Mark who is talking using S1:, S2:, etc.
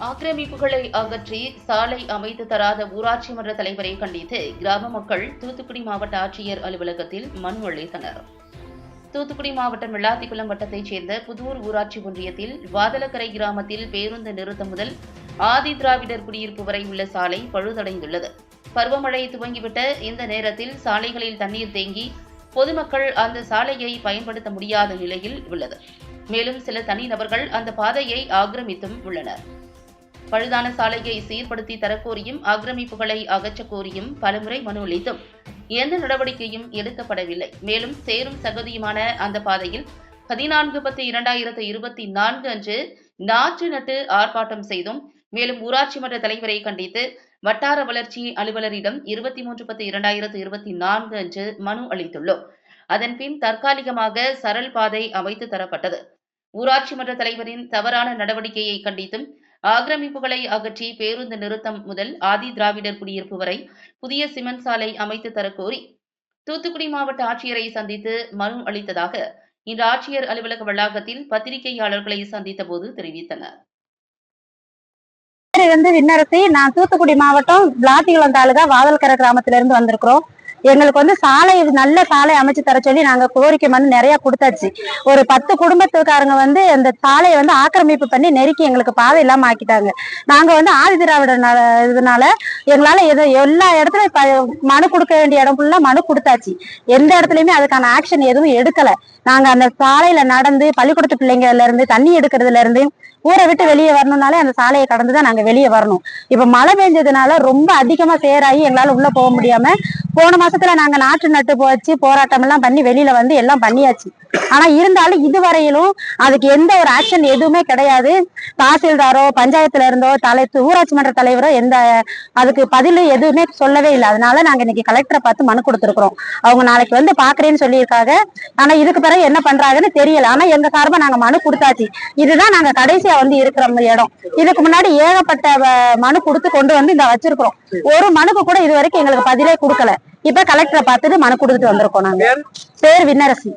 S1: ஆக்கிரமிப்புகளை அகற்றி சாலை அமைத்து தராத ஊராட்சி மன்ற தலைவரை கண்டித்து கிராம மக்கள் தூத்துக்குடி மாவட்ட ஆட்சியர் அலுவலகத்தில் மனு அளித்தனர் தூத்துக்குடி மாவட்டம் விளாத்திக்குளம் வட்டத்தைச் சேர்ந்த புதூர் ஊராட்சி ஒன்றியத்தில் வாதலக்கரை கிராமத்தில் பேருந்து நிறுத்தம் முதல் ஆதி திராவிடர் குடியிருப்பு வரை உள்ள சாலை பழுதடைந்துள்ளது. பருவமழை துவங்கிவிட்ட இந்த நேரத்தில் சாலைகளில் தண்ணீர் தேங்கி பொதுமக்கள் அந்த சாலையை பயன்படுத்த முடியாத நிலையில் உள்ளது. மேலும் சில தனிநபர்கள் அந்த பாதையை ஆக்கிரமித்தும் உள்ளனர். பழுதான சாலையை சீர்படுத்தி தரக்கோரியும் ஆக்கிரமிப்புகளை அகற்றக் கோரியும் பலமுறை மனு அளித்தும். எந்த நடவடிக்கையும் எடுக்கப்படவில்லை. மேலும் சேரும் சகதியுமான அந்த பாதையில் பதினான்கு பத்து இரண்டாயிரத்து இருபத்தி நான்கு அன்று நாற்று நட்டு ஆர்ப்பாட்டம் செய்தும் மேலும் ஊராட்சி மன்ற தலைவரை கண்டித்து வட்டார வளர்ச்சி அலுவலரிடம் இருபத்தி மூன்று பத்து இரண்டாயிரத்து இருபத்தி நான்கு அன்று மனு அளித்துள்ளோம். அதன்பின் தற்காலிகமாக சரல் பாதை அமைத்து தரப்பட்டது. ஊராட்சி மன்ற தலைவரின் தவறான நடவடிக்கையை கண்டித்தும் ஆக்கிரமிப்புகளை அகற்றி பேருந்து நிறுத்தம் முதல் ஆதி திராவிடர் குடியிருப்பு வரை புதிய சிமெண்ட் சாலை அமைத்து தரக்கோரி தூத்துக்குடி மாவட்ட ஆட்சியரை சந்தித்து மனு அளித்ததாக இன்று ஆட்சியர் அலுவலக வளாகத்தில் பத்திரிகையாளர்களை சந்தித்த போது தெரிவித்தனர்.
S2: வந்து விண்ணரசி நான் தூத்துக்குடி மாவட்டம் விளாத்திகுளம் தாலுகா வாதல்கர கிராமத்திலிருந்து வந்திருக்கிறோம். எங்களுக்கு வந்து சாலை நல்ல சாலை அமைச்சு தர சொல்லி நாங்க கோரிக்கை மனு நிறைய கொடுத்தாச்சு. ஒரு பத்து குடும்பத்துக்காரங்க வந்து அந்த சாலையை வந்து ஆக்கிரமிப்பு பண்ணி நெருக்கி எங்களுக்கு பாதை இல்லாம ஆக்கிட்டாங்க. நாங்க வந்து ஆதி திராவிட இதனால எங்களால எது எல்லா இடத்துலயும் மனு கொடுக்க வேண்டிய இடம் ஃபுல்லா மனு கொடுத்தாச்சு. எந்த இடத்துலயுமே அதுக்கான ஆக்ஷன் எதுவும் எடுக்கல. நாங்க அந்த சாலையில நடந்து பள்ளிக்கூடத்து பிள்ளைங்கல இருந்து தண்ணி எடுக்கிறதுல இருந்து ஊரை விட்டு வெளியே வரணும்னாலே அந்த சாலையை கடந்து தான் நாங்க வெளியே வரணும். இப்ப மழை பெஞ்சதுனால ரொம்ப அதிகமா சேராகி எங்களால உள்ள போக முடியாம போன மாசத்துல நாங்க நாற்று நட்டு போச்சு போராட்டம் எல்லாம் பண்ணி வெளியில வந்து எல்லாம் பண்ணியாச்சு. ஆனா இருந்தாலும் இதுவரையிலும் அதுக்கு எந்த ஒரு ஆக்ஷன் எதுவுமே கிடையாது. தாசில்தாரோ பஞ்சாயத்துல இருந்தோ தலை ஊராட்சி மன்ற தலைவரோ எந்த அதுக்கு பதில் எதுவுமே சொல்லவே இல்லை. அதனால நாங்க இன்னைக்கு கலெக்டரை பார்த்து மனு கொடுத்துருக்குறோம். அவங்க நாளைக்கு வந்து பாக்குறேன்னு சொல்லியிருக்காங்க. ஆனா இதுக்கு பிறகு என்ன பண்றாங்கன்னு தெரியல. ஆனா எங்க சார்பா நாங்க மனு கொடுத்தாச்சு. இதுதான் நாங்க கடைசியா வந்து இருக்கிற இடம். இதுக்கு முன்னாடி ஏகப்பட்ட மனு கொடுத்து கொண்டு வந்து இந்த வச்சிருக்கிறோம். ஒரு மனுக்கு கூட இது வரைக்கும் எங்களுக்கு பதிலே கொடுக்கல. இப்ப கலெக்டரை பார்த்துட்டு மனு கொடுத்துட்டு வந்திருக்கோம் நாங்க. பேர் விண்ணரசி.